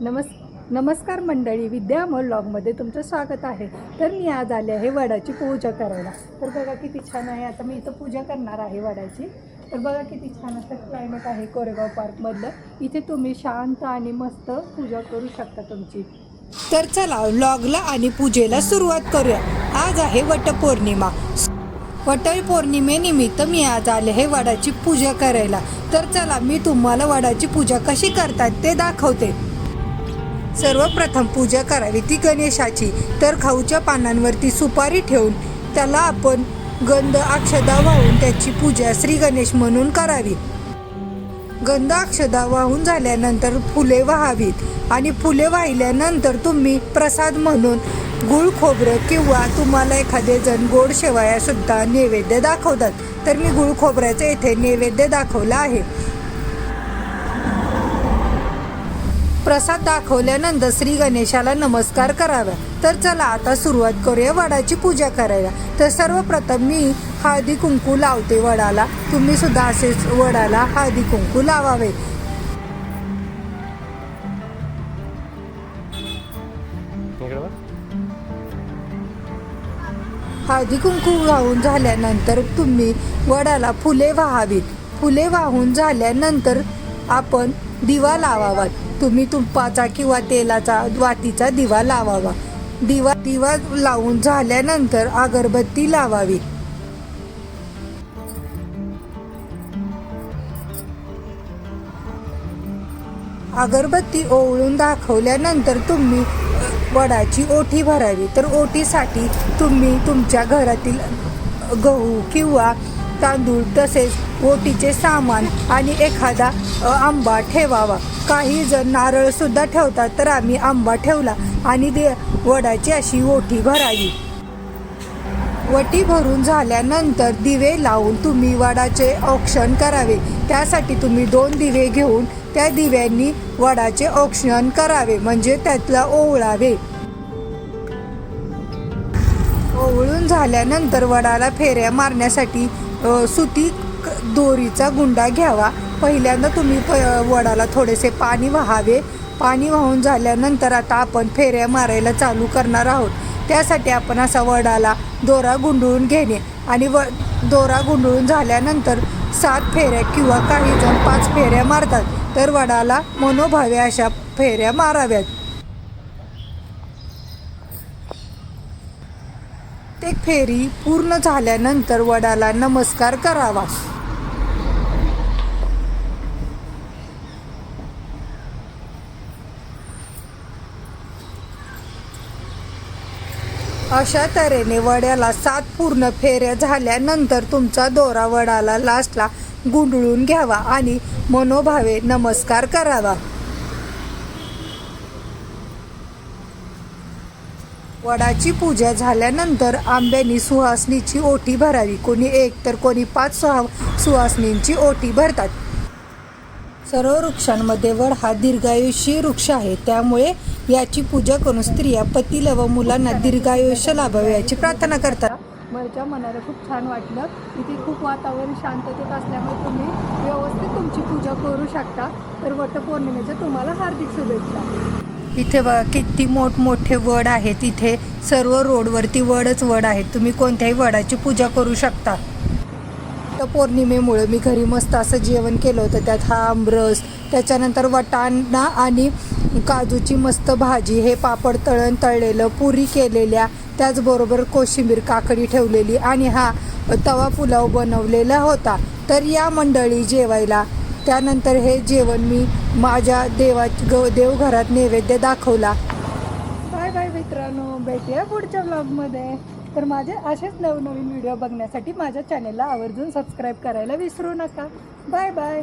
नमस् नमस्कार मंडळी विद्या ब्लॉगमध्ये लॉगमध्ये तुमचं स्वागत आहे. तर मी आज आले आहे वडाची पूजा करायला. तर बघा किती छान आहे. आता मी इथं पूजा करणार आहे वडाची. तर बघा किती छान असं क्लायमेट आहे कोरेगाव पार्कमधलं. इथे तुम्ही शांत आणि मस्त पूजा करू शकता तुमची. तर चला लॉगला आणि पूजेला सुरुवात करूया. आज आहे वटपौर्णिमा. वटपौर्णिमेनिमित्त मी आज आले हे वडाची पूजा करायला. तर चला मी तुम्हाला वडाची पूजा कशी करतात ते दाखवते. सर्वप्रथम पूजा करावी ती गणेशाची तर खाऊच्या पानांवरती सुपारी ठेवून त्याला आपण गंध अक्षदा वाहून त्याची पूजा श्री गणेश म्हणून करावी. गंध अक्षदा वाहून झाल्यानंतर फुले वाहावीत आणि फुले वाहिल्यानंतर तुम्ही प्रसाद म्हणून गुळ खोबरं किंवा तुम्हाला एखादे जण गोड शेवाया सुद्धा नैवेद्य दाखवतात. तर मी गुळ खोबऱ्याचं येथे नैवेद्य दाखवलं आहे. प्रसाद दाखवल्यानंतर श्री गणेशाला नमस्कार करावा. तर चला आता सुरुवात करूया वडाची पूजा करायला. तर सर्वप्रथम मी हळदी कुंकू लावते वडाला. तुम्ही सुद्धा असेच वडाला हळदी कुंकू लावावे. हळदी कुंकू वाहून झाल्यानंतर तुम्ही वडाला फुले वाहावीत. फुले वाहून झाल्यानंतर आपण दिवा लावावा. तुम्ही तुपाचा किंवा तेलाचा वातीचा दिवा लावावा. दिवा दिवा लावून झाल्यानंतर अगरबत्ती लावावी. अगरबत्ती ओवळून दाखवल्यानंतर तुम्ही वडाची ओठी भरावी. तर ओटीसाठी तुम्ही तुमच्या घरातील गहू किंवा तांदूळ तसेच ओटीचे सामान आणि एखादा आंबा ठेवावा. काही जण नारळ सुद्धा ठेवतात तर आम्ही आंबा ठेवला आणि दे वडाची अशी ओटी भरावी. वटी भरून झाल्यानंतर दिवे लावून तुम्ही वडाचे औक्षण करावे. त्यासाठी तुम्ही दोन दिवे घेऊन त्या दिव्यांनी वडाचे औक्षण करावे म्हणजे त्यातला ओवळावे. ओवळून झाल्यानंतर वडाला फेऱ्या मारण्यासाठी सुती क- दोरीचा गुंडा घ्यावा. पहिल्यांदा तुम्ही प वडाला थोडेसे पाणी वाहावे. पाणी वाहून झाल्यानंतर आता आपण फेऱ्या मारायला चालू करणार आहोत. त्यासाठी आपण असा वडाला दोरा गुंडळून घेणे आणि व दोरा गुंडळून झाल्यानंतर सात फेऱ्या किंवा काही जण पाच फेऱ्या मारतात. तर वडाला मनोभावे अशा फेऱ्या माराव्यात. प्रत्येक फेरी पूर्ण झाल्यानंतर वडाला नमस्कार करावा. अशा तऱ्हेने वड्याला सात पूर्ण फेऱ्या झाल्यानंतर तुमचा दोरा वडाला लास्टला गुंडळून घ्यावा आणि मनोभावे नमस्कार करावा. वडाची पूजा झाल्यानंतर आंब्यानी सुहासणीची ओटी भरावी. कोणी एक तर कोणी पाच सुहा सुहासणींची ओटी भरतात. सर्व वृक्षांमध्ये वड हा दीर्घायुषी वृक्ष आहे. त्यामुळे याची पूजा करून स्त्रिया पतीला व मुलांना दीर्घायुष्य लाभावे याची प्रार्थना करतात. माझ्या मनाला खूप छान वाटलं. इथे खूप वातावरण शांततेत असल्यामुळे तुम्ही व्यवस्थित तुमची पूजा करू शकता. तर वटपौर्णिमेच्या तुम्हाला हार्दिक शुभेच्छा. इथे बघा किती मोठमोठे वड आहेत इथे. सर्व रोडवरती वडच वड आहेत. तुम्ही कोणत्याही वडाची पूजा करू शकता. तर पौर्णिमेमुळे मी घरी मस्त असं जेवण केलं होतं. त्यात हा आमरस त्याच्यानंतर वटाणा आणि काजूची मस्त भाजी हे पापड तळण तळलेलं पुरी केलेल्या त्याचबरोबर कोशिंबीर काकडी ठेवलेली आणि हा तवा पुलाव बनवलेला होता. तर या मंडळी जेवायला त्यानंतर हे जेवण मी माझ्या देवा ग देवघरात नैवेद्य दाखवला. बाय बाय मित्रांनो भेटूया पुढच्या ब्लॉगमध्ये तर माझे असेच नवनवीन व्हिडिओ बघण्यासाठी माझ्या चॅनेलला आवर्जून सबस्क्राईब करायला विसरू नका. Bye bye.